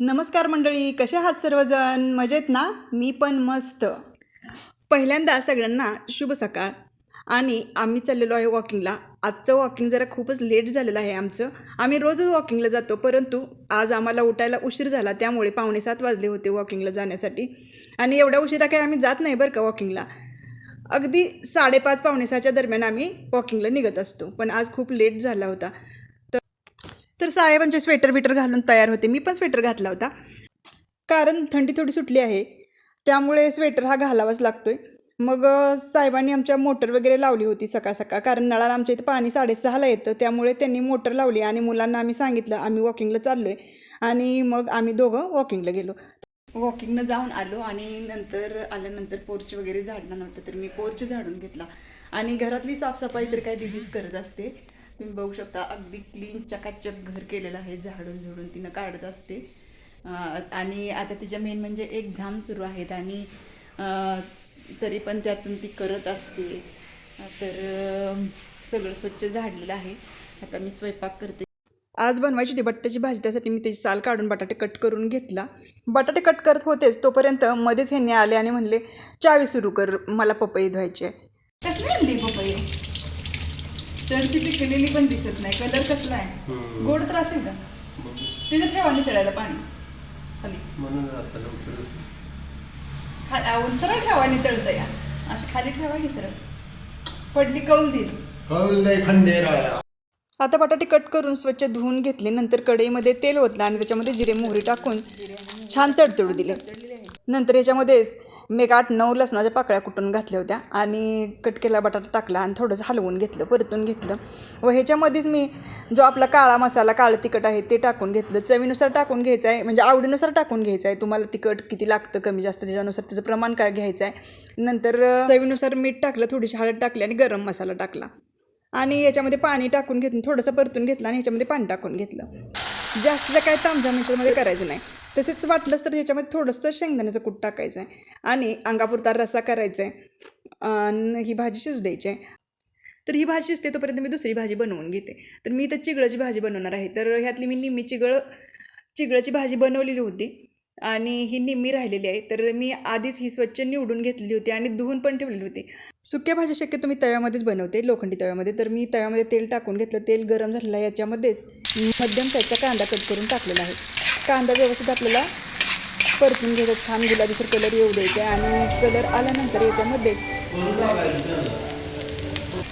नमस्कार मंडळी कसे आहात सर्वजण? मजेत ना? मी पण मस्त. पहिल्यांदा सगळ्यांना शुभ सकाळ. आणि आम्ही चाललेलो आहे वॉकिंगला आजचं वॉकिंग जरा खूपच लेट झालेलं आहे आमचं. आम्ही रोजच वॉकिंगला जातो परंतु आज आम्हाला उठायला उशीर झाला त्यामुळे पावणे सात वाजले होते वॉकिंगला जाण्यासाठी. आणि एवढ्या उशिरा काही आम्ही जात नाही बरं का वॉकिंगला अगदी साडेपाच पावणेसाच्या दरम्यान आम्ही वॉकिंगला निघत असतो. पण आज खूप लेट झाला होता. तर साहेबांचे स्वेटर विटर घालून तयार होते. मी पण स्वेटर घातला होता. कारण थंडी थोडी सुटली आहे. त्यामुळे स्वेटर हा घालावाच लागतोय. मग साहेबांनी आमच्या मोटर वगैरे लावली होती सकाळ सकाळ. कारण नळाला आमच्या इथं पाणी साडेसहाला येतं. त्यामुळे त्यांनी मोटर लावली आणि मुलांना आम्ही सांगितलं आम्ही वॉकिंगला चाललो आहे आणि मग आम्ही दोघं वॉकिंगला गेलो. वॉकिंगनं जाऊन आलो आणि नंतर आल्यानंतर पोर्च वगैरे झाडला नव्हतं तर मी पोर्च झाडून घेतला. आणि घरातली साफसफाई तर काय दिदीच करत असते. तुम्ही बघू शकता अगदी क्लीन चकाचक घर केलेलं आहे झाडून झुडून तिनं काढत असते. आणि आता तिच्या मेन म्हणजे एक्झाम सुरू आहेत आणि तरी पण त्यातून ती करत असते. तर सगळं स्वच्छ झाडलेलं आहे. आता मी स्वयंपाक करते. आज बनवायची होती बटाट्याची भाजी त्यासाठी मी त्याची साल काढून बटाटे कट करून घेतला. बटाटे कट करत होतेच तोपर्यंत मध्येच ह्यांनी आले आणि म्हणले चावी सुरू कर मला पपई धुवायची आहे. चढची पिकलेली पण दिसत नाही. कलर कसला आहे? गोड तर असेल का? तिथे ठेवा नाही तळायला पाणी. खाली. सरळ ठेवा नाही तळतं या. अशी खाली ठेवा की सरळ. पडली कौल देईल खंडेराया आता बटाटे कट करून स्वच्छ धुवून घेतले. नंतर कढईमध्ये तेल ओतलं आणि त्याच्यामध्ये जिरे मोहरी टाकून छान तडतडू दिले. नंतर याच्यामध्येच मी एक आठ नऊ लसणाच्या पाकळ्या कुटून घातल्या होत्या आणि कट केला बटाटा टाकला आणि थोडंसं हलवून घेतलं परतून घेतलं. व ह्याच्यामध्येच मी जो आपला काळा मसाला काळं तिखट आहे ते टाकून घेतलं. चवीनुसार टाकून घ्यायचं आहे म्हणजे आवडीनुसार टाकून घ्यायचं आहे. तुम्हाला तिखट किती लागतं कमी जास्त त्याच्यानुसार त्याचं प्रमाण काय घ्यायचं आहे. नंतर चवीनुसार मीठ टाकलं थोडीशी हळद टाकली आणि गरम मसाला टाकला. आणि याच्यामध्ये पाणी टाकून घेतलं थोडंसं परतून घेतलं आणि ह्याच्यामध्ये पाणी टाकून घेतलं. जास्त काय तामझाम ह्याच्यामध्ये करायचं नाही. तसेच वाटलंच तर ह्याच्यामध्ये थोडंसं शेंगदाण्याचं कूट टाकायचं आहे आणि अंगापुरता रस्सा करायचा आहे आणि ही भाजी शिजू द्यायची आहे. तर ही भाजी शिजते तोपर्यंत मी दुसरी भाजी बनवून घेते. तर मी तर चिगळाची भाजी बनवणार आहे. तर ह्यातली मी निम्मी चिगळ चिगळाची भाजी बनवलेली होती आणि ही निम्मी राहिलेली आहे. तर मी आधीच ही स्वच्छ निवडून घेतलेली होती आणि धुवून पण ठेवलेली होती. सुक्या भाज्या शक्यतो मी तव्यामध्येच बनवते लोखंडी तव्यामध्ये. तर मी तव्यामध्ये तेल टाकून घेतलं. तेल गरम झालेलं आहे याच्यामध्येच मध्यम साईजचा कांदा कट करून टाकलेला आहे. कांदा व्यवस्थित आपल्याला परतून घ्यायचा. छान गुलाबीसर कलर येऊ द्यायचा आणि कलर आल्यानंतर याच्यामध्येच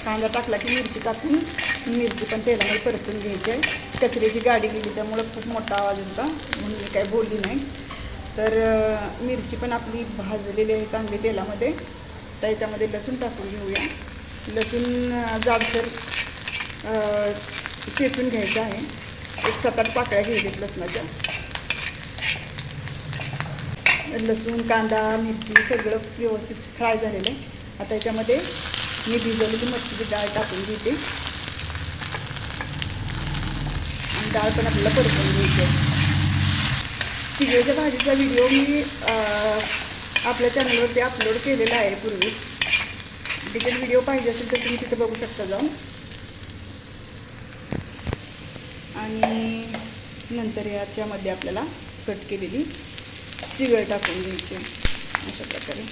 कांदा टाकला की मिरची टाकून मिरची पण तेलामध्ये परतून घ्यायची. आहे कचऱ्याची गाडी गेली त्यामुळं खूप मोठा आवाज होता. म्हणून मी काही बोलली नाही. तर मिरची पण आपली भाजलेली आहे चांगली तेलामध्ये. तर याच्यामध्ये लसूण टाकून घेऊया. लसूण जाडसर चेचून घ्यायचं आहे. एक सात आठ पाकळ्या घ्यायच्यात लसणाच्या. लसूण कांदा मिरची सगळं व्यवस्थित फ्राय झालेलं आहे. आता याच्यामध्ये मी भिजवलेली मच्छीची डाळ टाकून घेते. आणि डाळ पण आपल्याला परतून घ्यायची आहे. भाजीचा व्हिडिओ मी आपल्या चॅनलवरती अपलोड केलेला आहे पूर्वी. डिटेल व्हिडिओ पाहिजे असेल तर तुम्ही तिथे बघू शकता जाऊन. आणि नंतर याच्यामध्ये आपल्याला कट केलेली चिगळ टाकून घ्यायची. अशा प्रकारे.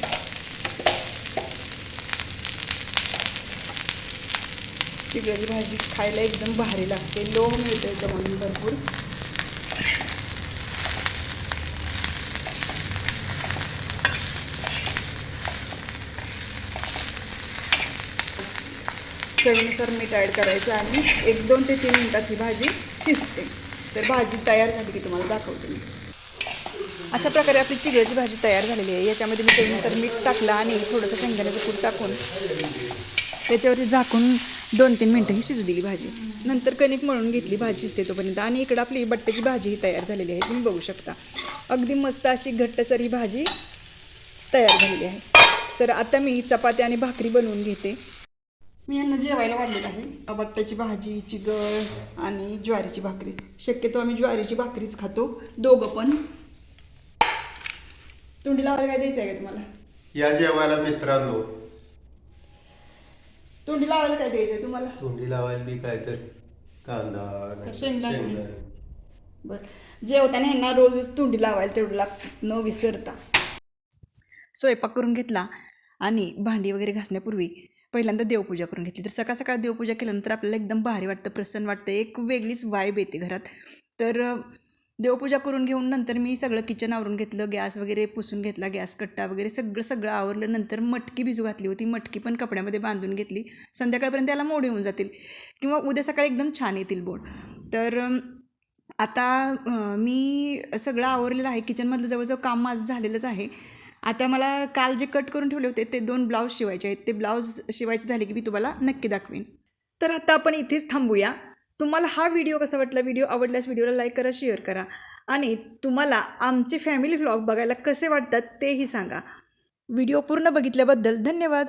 चिगळ्याची भाजी खायला एकदम भारी लागते. लोह मिळतं एकदम म्हणून भरपूर. चवीनुसार मीठ ॲड करायचं आणि एक दोन ते तीन मिनटात ही भाजी शिजते. तर भाजी तयार झाली की तुम्हाला दाखवते मी. अशा प्रकारे आपली चिगळ्याची भाजी तयार झालेली आहे. याच्यामध्ये मी चवीनुसार मीठ टाकलं आणि थोडंसं शेंगदाण्याचं कूट टाकून त्याच्यावरती झाकून दोन तीन मिनटं ही शिजू दिली भाजी. नंतर कणिक मळून घेतली भाजी शिजते तोपर्यंत. आणि इकडं आपली बट्ट्याची भाजी ही तयार झालेली आहे. तुम्ही बघू शकता. अगदी मस्त अशी घट्टसरी भाजी तयार झालेली आहे. तर आता मी चपाती आणि भाकरी बनवून घेते. मी यांना जेवायला वाढलेलं आहे. बट्ट्याची भाजी चिगळ आणि ज्वारीची भाकरी. शक्यतो आम्ही ज्वारीची भाकरीच खातो. दोघं पण. तोंडी लावायला काय द्यायचं आहे का तुम्हाला? या जेवायला मित्रांनो. तोंडी लावायला काय द्यायचं आहे तुम्हाला? तोंडी लावायला बी काय तर कांदा का शेंगदाणे? बरं. जेवताना ह्यांना रोजच तोंडी लावायला तेवढं लागतं न विसरता. स्वयंपाक करून घेतला आणि भांडी वगैरे घासण्यापूर्वी पहिल्यांदा देवपूजा करून घेतली. तर सकाळ सकाळ देवपूजा केल्यानंतर आपल्याला एकदम भारी वाटतं प्रसन्न वाटतं एक वेगळीच वाईब येते घरात. तर अ, देवपूजा करून घेऊन नंतर मी सगळं किचन आवरून घेतलं गॅस वगैरे पुसून घेतला गॅस कट्टा वगैरे सगळं सगळं आवरलं. नंतर मटकी भिजू घातली होती. मटकी पण कपड्यामध्ये बांधून घेतली. संध्याकाळपर्यंत त्याला मोड येऊन जातील. किंवा उद्या सकाळी एकदम छान येतील बोट. तर आता मी सगळं आवरलेलं आहे. किचनमधलं जवळजवळ काम माझं झालेलंच आहे. आता मला काल जे कट करून ठेवले होते ते दोन ब्लाऊज शिवायचे आहेत. ते ब्लाऊज शिवायचे झाले की मी तुम्हाला नक्की दाखवीन. तर आता आपण इथेच थांबूया. तुम्हाला हा व्हिडिओ कसा वाटला? व्हिडिओ आवडल्यास व्हिडिओला लाईक करा शेअर करा. आणि तुम्हाला आमचे फॅमिली व्लॉग बघायला कसे वाटतात तेही सांगा. व्हिडिओ पूर्ण बघितल्याबद्दल धन्यवाद.